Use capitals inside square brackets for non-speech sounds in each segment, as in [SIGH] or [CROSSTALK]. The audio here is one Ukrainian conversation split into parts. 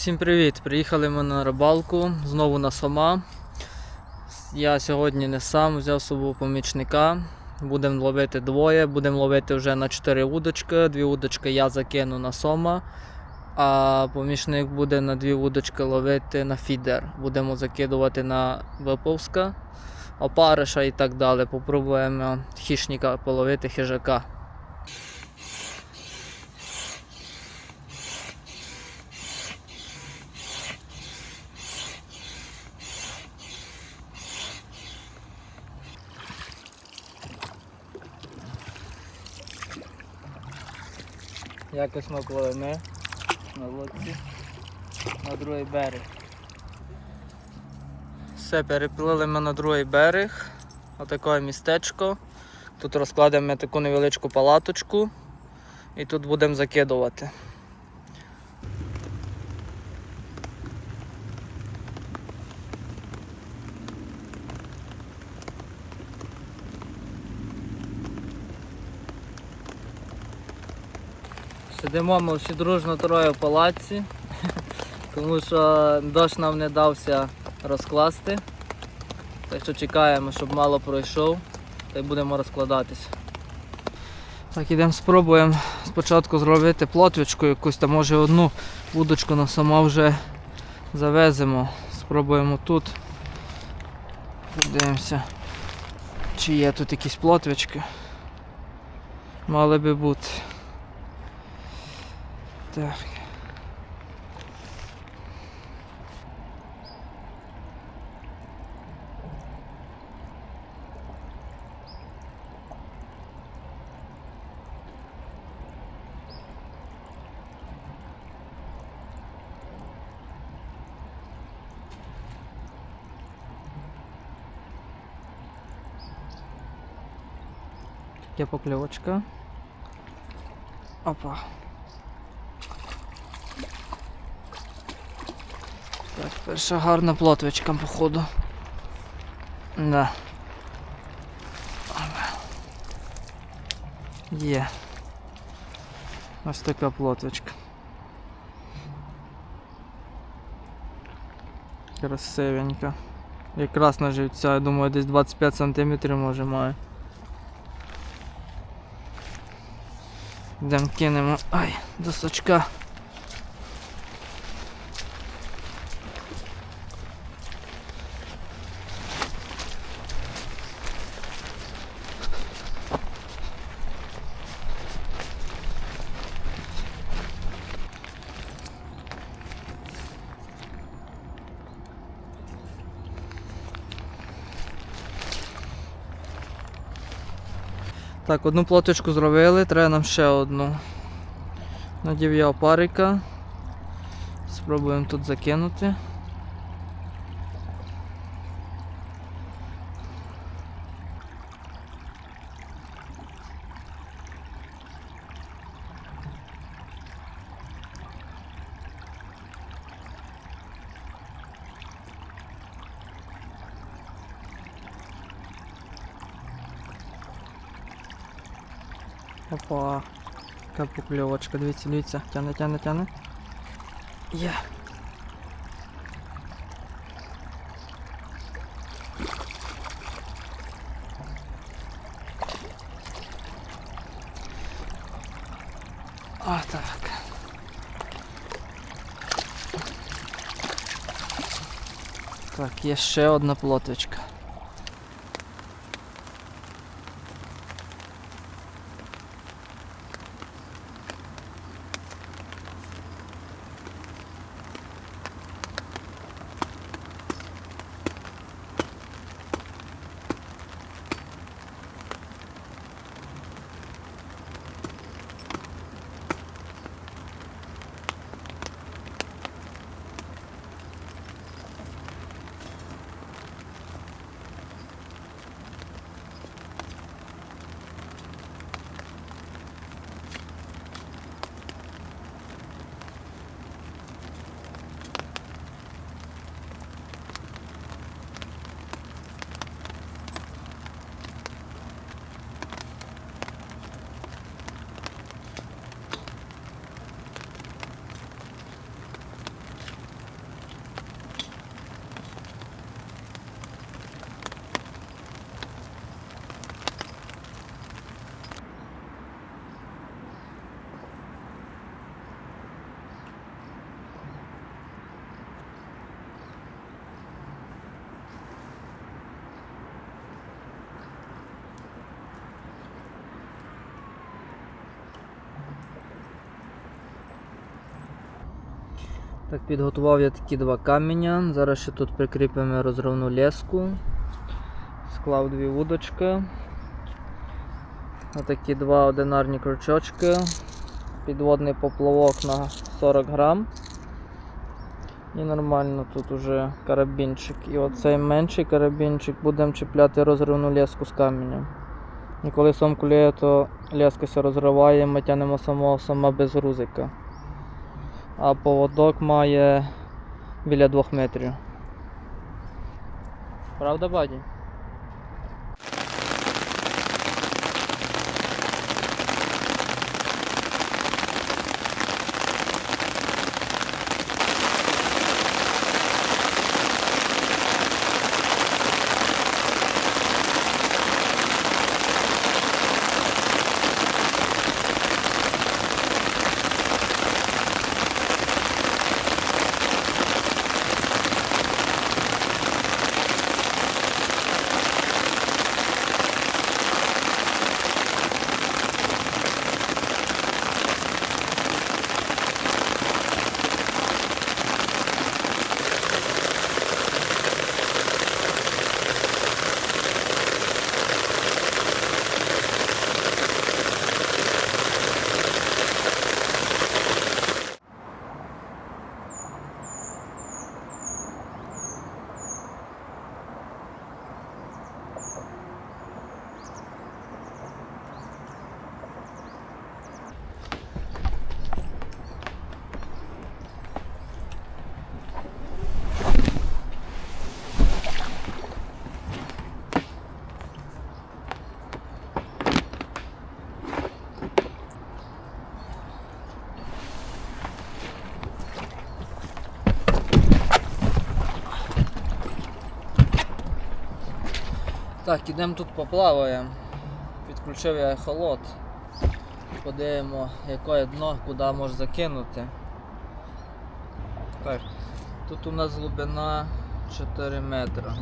Всім привіт! Приїхали ми на рибалку, знову на Сома. Я сьогодні не сам, взяв з собою помічника. Будемо ловити двоє, будемо ловити вже на 4 удочки. Дві удочки я закину на Сома, а помічник буде на дві удочки ловити на фідер. Будемо закидувати на виповська, опариша і так далі. Попробуємо хищника половити хижака. Якось ми пливемо на лодці на другий берег. Все, переплили ми на другий берег. Отаке містечко. Тут розкладемо таку невеличку палаточку і тут будемо закидувати. Сидимо ми всі дружно троє в палаці, [LAUGHS] тому що дощ нам не дався розкласти. Так що чекаємо, щоб мало пройшов, та й будемо розкладатися. Так, ідемо спробуємо спочатку зробити плотвичку якусь, та може одну вудочку на сама вже завеземо. Спробуємо тут. Подивимося, чи є тут якісь плотвички. Мали би бути. Так. Є покльовочка. Опа. Так, перша гарна плотвичка, походу. Да. Є. Ось така плотвичка. Красивенька. Якраз на живця, я думаю, десь 25 см може має. Йдемо кинемо. Ай, до сачка. Так, одну плоточку зробили, треба нам ще одну. Надів я опарика. Спробуємо тут закинути. Опа. Яка покльовочка, дивіться, дивіться, тяне, тяне, тяне. Є. А, так. Так, є ще одна плоточка. Так, підготував я такі два каміння. Зараз ще тут прикріпимо розривну леску. Склав дві вудочки. Отакі два одинарні крючочки. Підводний поплавок на 40 грам. І нормально тут уже карабінчик. І оцей менший карабінчик будемо чіпляти розривну леску з каменем. І коли сом клює, то леска розриває, ми тянемо самого сама без грузика. А поводок має біля 2 метрів. Правда, баді? Так, ідемо тут поплаваємо. Підключив я ехолот. Подивимо, яке дно, куди може закинути. Так, тут у нас глибина 4 метри.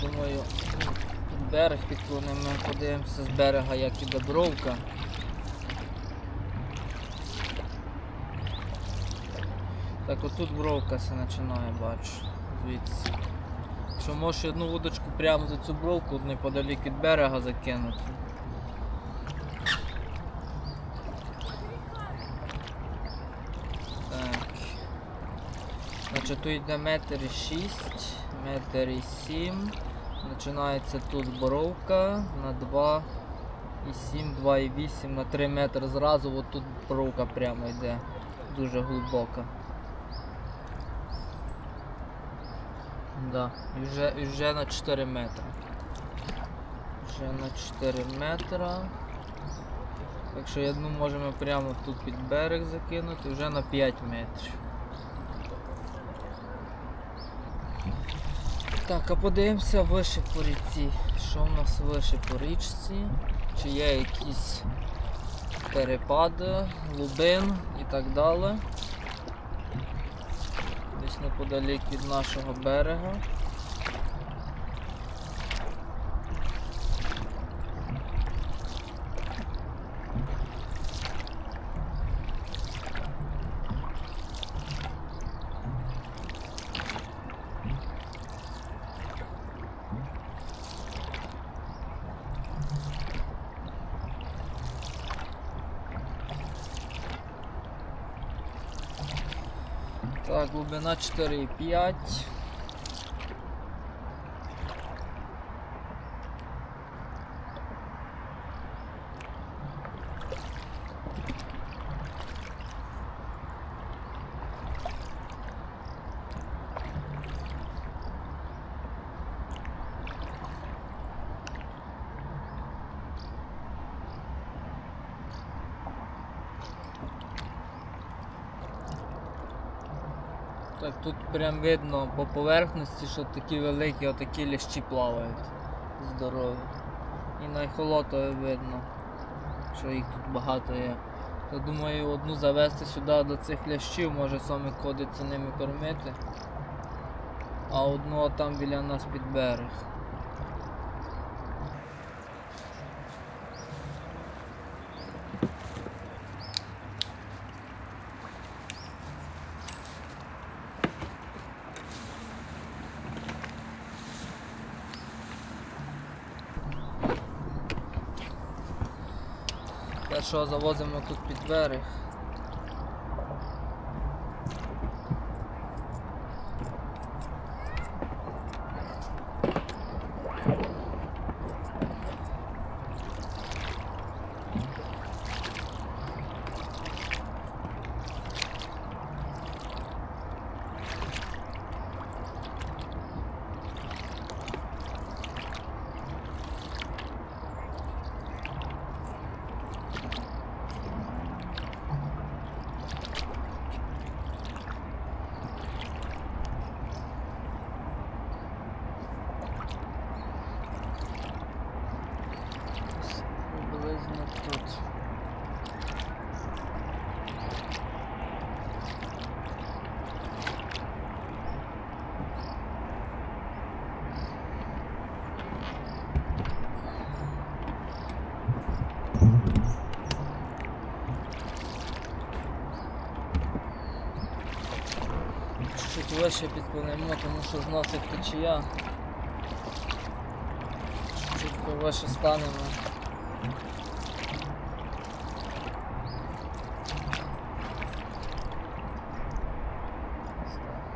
Думаю, під берег підклонимо, подивимося з берега, як іде бровка. Так, отут бровка починає, бачу. Звідси. Якщо можеш одну вудочку прямо за цю бровку неподалік від берега закинути. Так. Значить тут йде метр і шість, метр і сім. Починається тут боровка на 2 і 7, 2 і 8, на 3 метри зразу, от тут боровка прямо йде. Дуже глибока. Да, і вже, на 4 метри. Вже на 4 метра. Так що одну можемо прямо тут під берег закинути, вже на 5 метрів. Так, а подивимося вище по річці. Що в нас вище по річці? Чи є якісь перепади, глибин і так далі. Неподалік від нашого берега. Так, глибина 4,5. Так, тут прям видно по поверхності, що такі великі отакі лящі плавають. Здорові. І найхолотою видно, що їх тут багато є. Я думаю одну завести сюди до цих лящів, може саме ходиться ними кормити. А одну там біля нас під берег. Першого завозимо тут під берег. Ось Приблизно тут. Чуть вище підпливемо, тому що зносить течія. Чуть вище станемо. Ось так.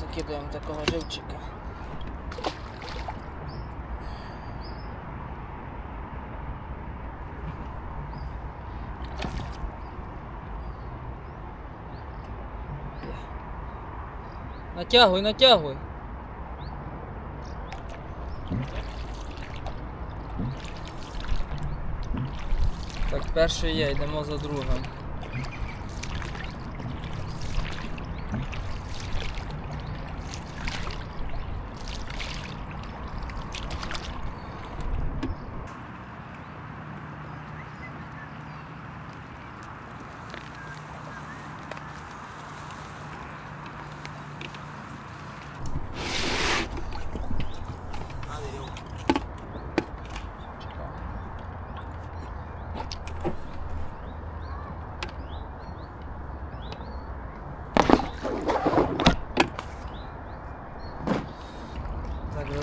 Закидаємо такого живчика. Натягуй, натягуй. Так, перший є, йдемо за другим.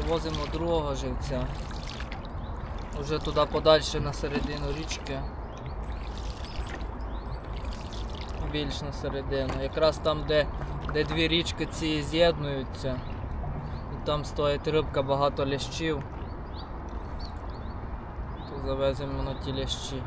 Так, другого живця. Уже туди подальше на середину річки. Більш на середину. Якраз там, де, де дві річки ці з'єднуються. І там стоїть рибка, багато лящів. То завеземо на ті лящі.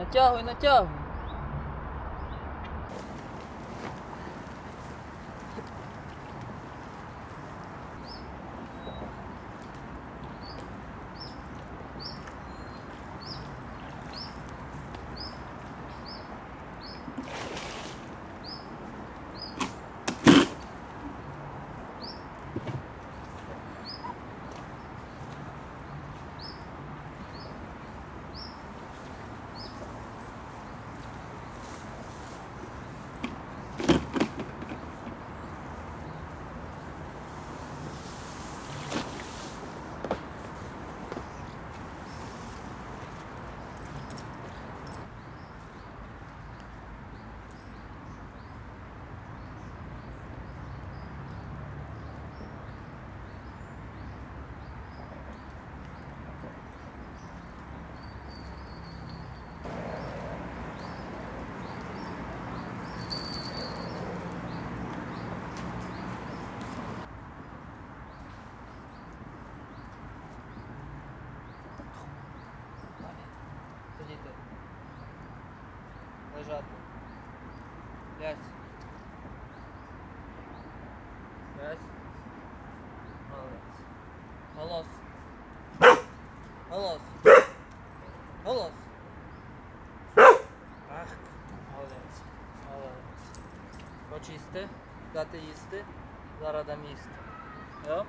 Натягуй, натягуй. Сидіти. Лежати. П'ять. П'ять. Молодець. Голос. Голос. Голос. Ах, молодець. Молодець. Почисти. Дати їсти. Зараз дам їсти. Йо?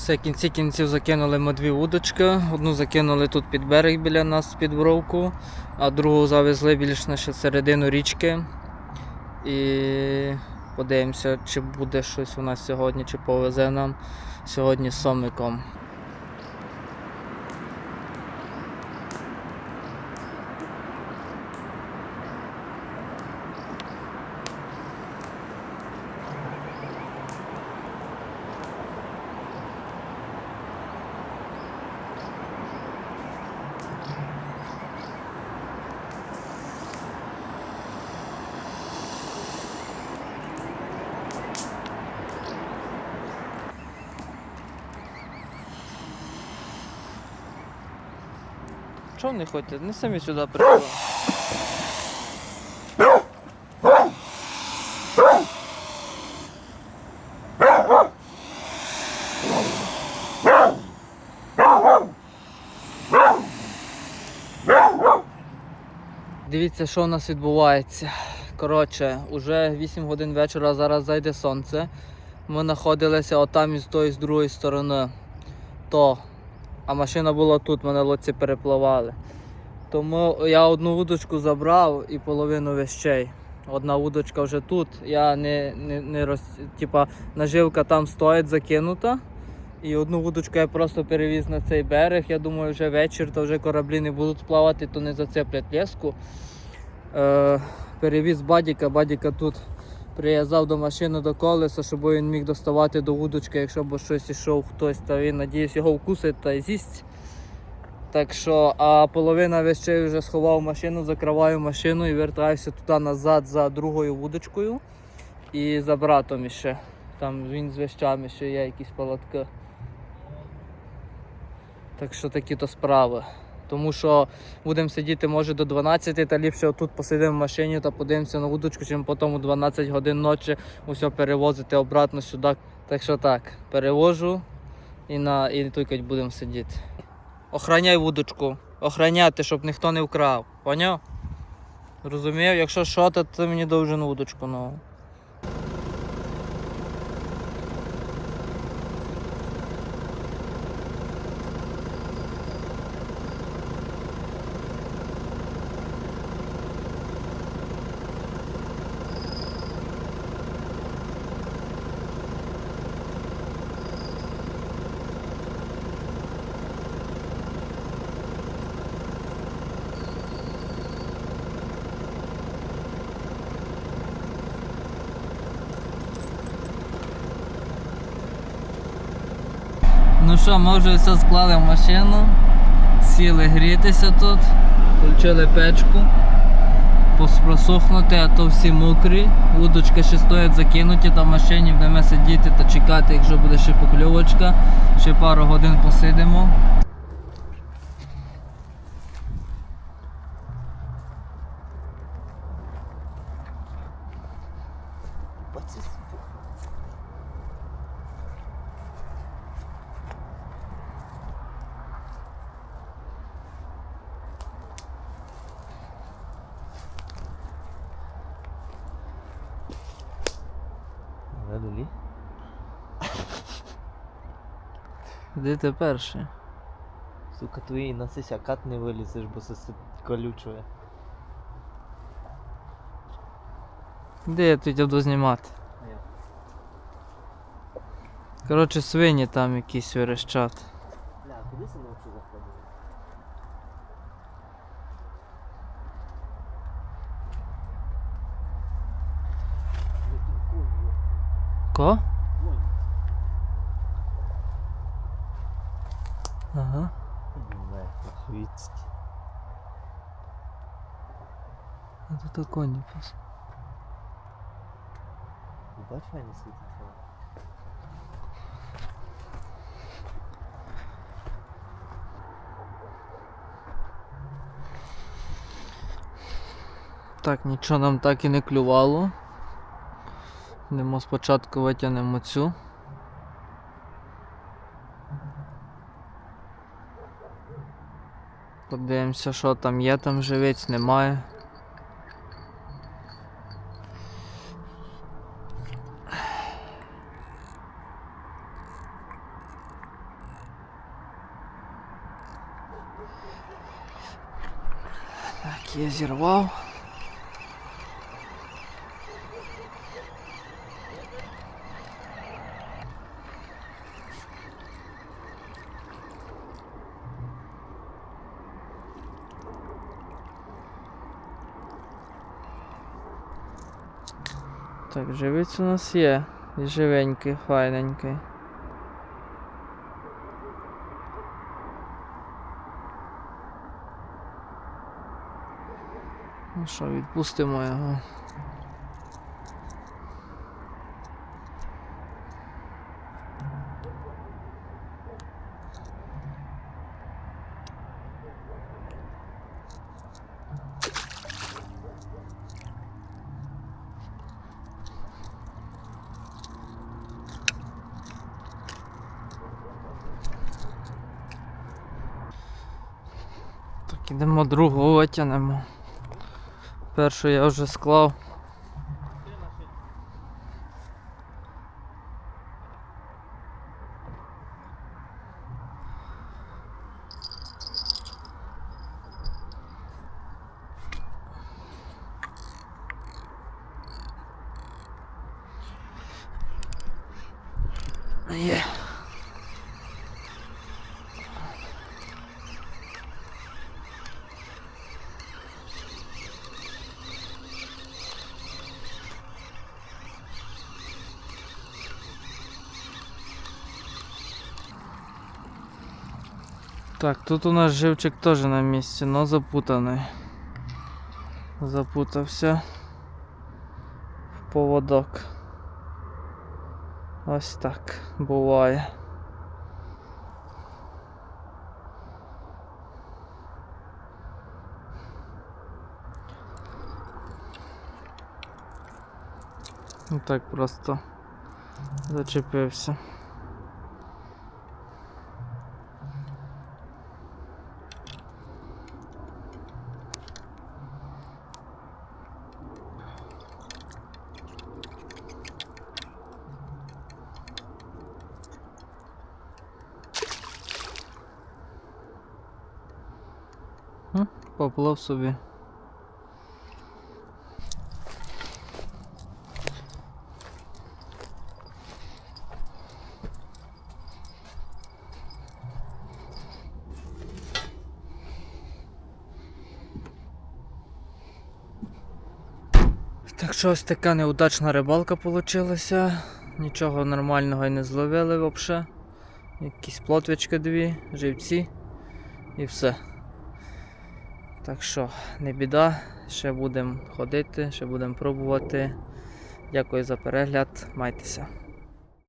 Все, кінці кінців закинули ми дві удочки. Одну закинули тут під берег біля нас під бровку, а другу завезли більш на ще середину річки. І подивимося, чи буде щось у нас сьогодні, чи повезе нам сьогодні з сомиком. Чого не хочете? Не самі сюди прийшли. Дивіться, що у нас відбувається. Коротше, уже 8 годин вечора, зараз зайде сонце. Ми знаходилися отам із тої, з другої сторони. То а машина була тут, мене лодці перепливали. Тому я одну удочку забрав і половину вещей. Одна удочка вже тут. Я не, не, не роз... Типа, наживка там стоїть закинута. І одну удочку я просто перевіз на цей берег. Я думаю, вже вечір, то вже кораблі не будуть плавати, то не зацеплять леску. Е, перевіз бадіка, бадіка тут прив'язав до машини до колеса, щоб він міг доставати до вудочки, якщо б щось ішов хтось, та він надіюсь його вкусить та з'їсть. Так що, а половина вещей вже сховав машину, закриваю машину і вертаюся туди назад за другою вудочкою і за братом іще. Там він з вещами ще є якісь палатки. Так що такі то справи. Тому що будемо сидіти може до 12, та ліпше тут посидимо в машині та подивимося на вудочку, чим потім у 12 годин ночі усе перевозити обратно сюди. Так що так, перевожу і на і тільки будемо сидіти. Охраняй вудочку. Охраняти, щоб ніхто не вкрав. Поняв? Розумів? Якщо що, то ти мені довжен вудочку нову. Що, ми вже все склали в машину, сіли грітися тут, включили печку, просохнути, а то всі мокрі. Удочки ще стоять закинуті та в машині, будемо сидіти та чекати, якщо буде ще покльовочка. Ще пару годин посидимо. Де ти перший? Сука, твої на сисякат не вилізеш, бо це все колюче. Де я тут буду знімати? Коротше, свині там якісь верещать. Бля, а куди це ночі заходили? Ко? Ага. Охуїцькі. А тут коні пас. Бач, файно світить. Так, нічого нам так і не клювало. Йдемо спочатку витягнемо цю. Подивимося, що там є, там живець, немає. Так, я зірвав. Так, живець у нас є. Живенький, файненький. Ну що, відпустимо його. Ідемо другого тянемо. Першу я вже склав. Є. Так, тут у нас живчик теж на місці, но запутаний. Запутався в поводок. Ось так буває. Ну так просто зачепився. Поплав собі. Так що ось така неудачна рибалка вийшла. Нічого нормального і не зловили взагалі. Якісь плотвички дві, живці і все. Так що, не біда, ще будемо ходити, ще будемо пробувати. Дякую за перегляд, майтеся.